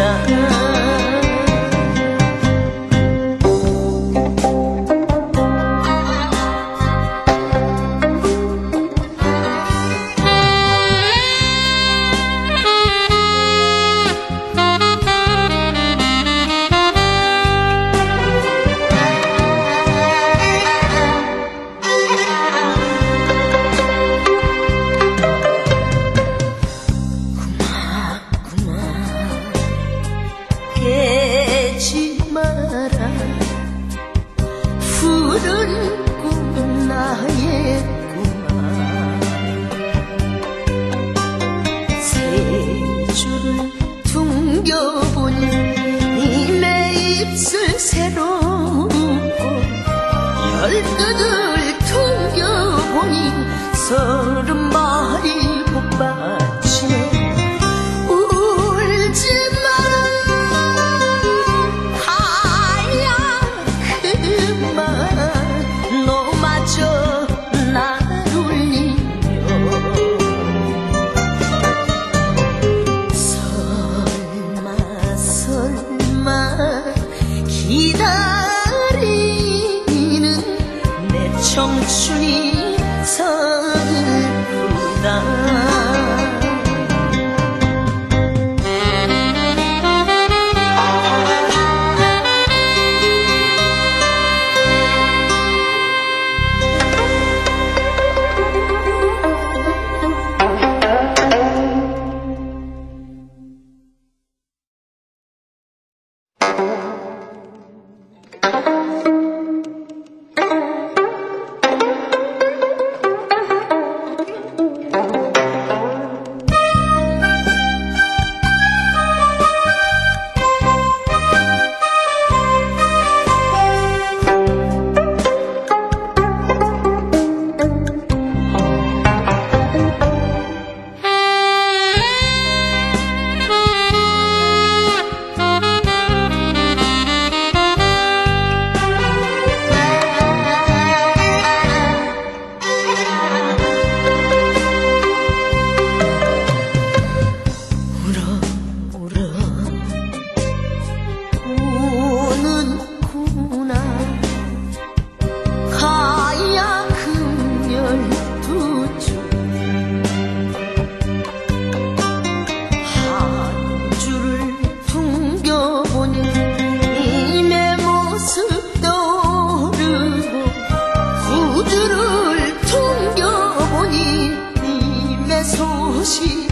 tak 푸른 꿈 나의 꿈아. 세 줄을 둥겨보니 내 입술 새롭고 열두들 둥겨보니 서른 마리 기다리는 내 청춘이 소식.